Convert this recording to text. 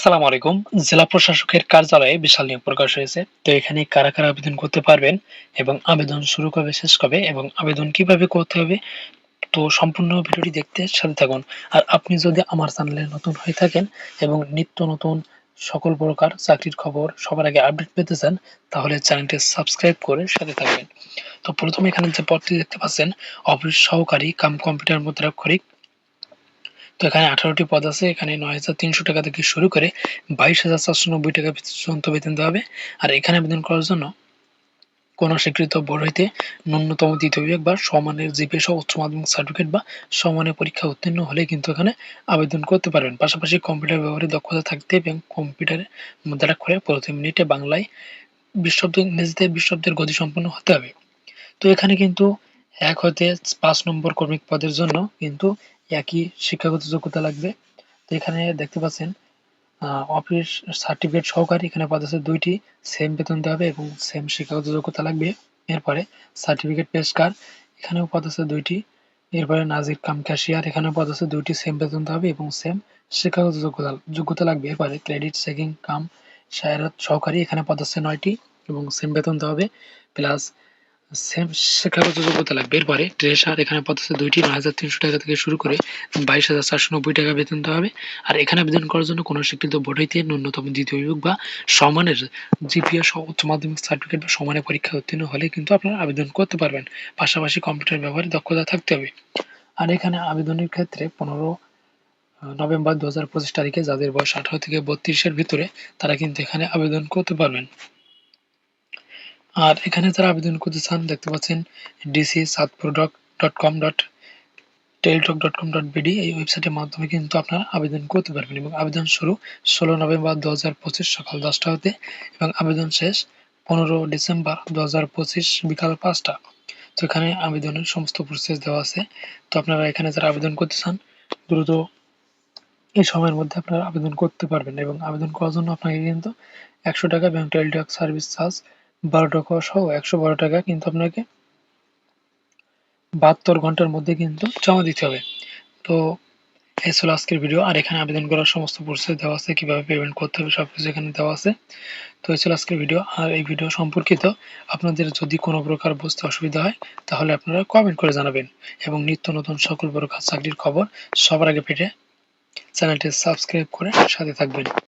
আসসালামু আলাইকুম। জেলা প্রশাসকের কার্যালয়ে বিশাল নিয়োগ প্রকাশ হয়েছে। তো এখানে কারা কারা আবেদন করতে পারবেন এবং আবেদন শুরু কবে, শেষ কবে এবং আবেদন কীভাবে করতে হবে, তো সম্পূর্ণ ভিডিওটি দেখতে সাথে থাকুন। আর আপনি যদি আমার চ্যানেলে নতুন হয়ে থাকেন এবং নিত্য নতুন সকল প্রকার চাকরির খবর সবার আগে আপডেট পেতে চান, তাহলে চ্যানেলটি সাবস্ক্রাইব করে সাথে থাকবেন। তো প্রথমে এখানে যে পদটি দেখতে পাচ্ছেন, অফিস সহকারী কাম কম্পিউটার মুদ্রাক্ষরিক তো এখানে আঠারোটি পদ আছে, এখানে নয় হাজার তিনশো টাকা থেকে শুরু করে বাইশ হাজার চারশো নব্বই টাকা পর্যন্ত বেতন দেওয়া হবে। আর এখানে আবেদন করার জন্য কোনো স্বীকৃত বোর্ড হইতে ন্যূনতম দ্বিতীয় বিভাগ বা সমানের জিপে সহ উচ্চ মাধ্যমিক সার্টিফিকেট বা সমানের পরীক্ষা উত্তীর্ণ হলে কিন্তু এখানে আবেদন করতে পারবেন। পাশাপাশি কম্পিউটার ব্যবহারে দক্ষতা থাকতে এবং কম্পিউটারে মুদ্রা করে প্রতি মিনিটে বাংলায় বিশ শব্দ ইংরেজিতে বিশ শব্দের গতি সম্পন্ন হতে হবে। তো এখানে কিন্তু এক হতে পাঁচ নম্বর কর্মিক পদের জন্য কিন্তু একই শিক্ষাগত যোগ্যতা লাগবে। তো এখানে দেখতে পাচ্ছেন অফিস সার্টিফিকেট সহকারী, এখানে পদ আছে দুইটি সেম বেতন দেওয়া হবে এবং সেম শিক্ষাগত যোগ্যতা লাগবে। এরপরে সার্টিফিকেট পেশকার এখানেও পদ আছে দুইটি, এরপরে নাজির কাম ক্যাশিয়ার এখানেও পদ আছে দুইটি সেম বেতন দেওয়া হবে এবং সেম শিক্ষাগত যোগ্যতা যোগ্যতা লাগবে। এরপরে ক্রেডিট চেকিং কাম, সায়রত সহকারী, এখানে পদ আছে নয়টি এবং সেম বেতন দেওয়া হবে। প্লাস সেম শিক্ষাগত যোগ্যতা লাগবে এরপরে ট্রেসার এখানে পদ দুইটি নয় হাজার তিনশো টাকা থেকে শুরু করে বাইশ হাজার চারশো নব্বই টাকা বেতন দেওয়া হবে। আর এখানে আবেদন করার জন্য কোনো স্বীকৃত বোর্ড হইতে ন্যূনতম দ্বিতীয় বিভাগ বা সমানের জিপিএ উচ্চ মাধ্যমিক সার্টিফিকেট বা সমানের পরীক্ষা উত্তীর্ণ হলে কিন্তু আপনারা আবেদন করতে পারবেন। পাশাপাশি কম্পিউটার ব্যবহারে দক্ষতা থাকতে হবে। আর এখানে আবেদনের ক্ষেত্রে পনেরো নভেম্বর দু হাজার পঁচিশ তারিখে যাদের বয়স আঠারো থেকে বত্রিশের ভিতরে, তারা কিন্তু এখানে আবেদন করতে পারবেন। আর এখানে যারা আবেদন করতে চান, দেখতে পাচ্ছেন DC Satpur dot dot com dot dot com dot BD এই ওয়েবসাইটের মাধ্যমে কিন্তু আপনারা আবেদন করতে পারবেন এবং আবেদন শুরু ষোলো নভেম্বর দু হাজার পঁচিশ সকাল দশটা হতে এবং আবেদন শেষ পনেরো ডিসেম্বর দু হাজার পঁচিশ বিকাল পাঁচটা। তো এখানে আবেদনের সমস্ত প্রসেস দেওয়া আছে। তো আপনারা এখানে যারা আবেদন করতে চান, দ্রুত এই সময়ের মধ্যে আপনারা আবেদন করতে পারবেন এবং আবেদন করার জন্য আপনাকে কিন্তু একশো টাকা ব্যাংক টেলিটক সার্ভিস চার্জ বারো টাকা সহ একশো বারো টাকা কিন্তু আপনাকে বাহাত্তর ঘণ্টার মধ্যে কিন্তু জমা দিতে হবে। তো এই ছিল আজকের ভিডিও আর এখানে আবেদন করার সমস্ত প্রসেস দেওয়া আছে, কীভাবে পেমেন্ট করতে হবে সব কিছু এখানে দেওয়া আছে। তো এই ছিল আজকের ভিডিও আর এই ভিডিও সম্পর্কিত আপনাদের যদি কোনো প্রকার বুঝতে অসুবিধা হয়, তাহলে আপনারা কমেন্ট করে জানাবেন। এবং নিত্য নতুন সকল প্রকার চাকরির খবর সবার আগে পেটে চ্যানেলটি সাবস্ক্রাইব করে সাথে থাকবেন।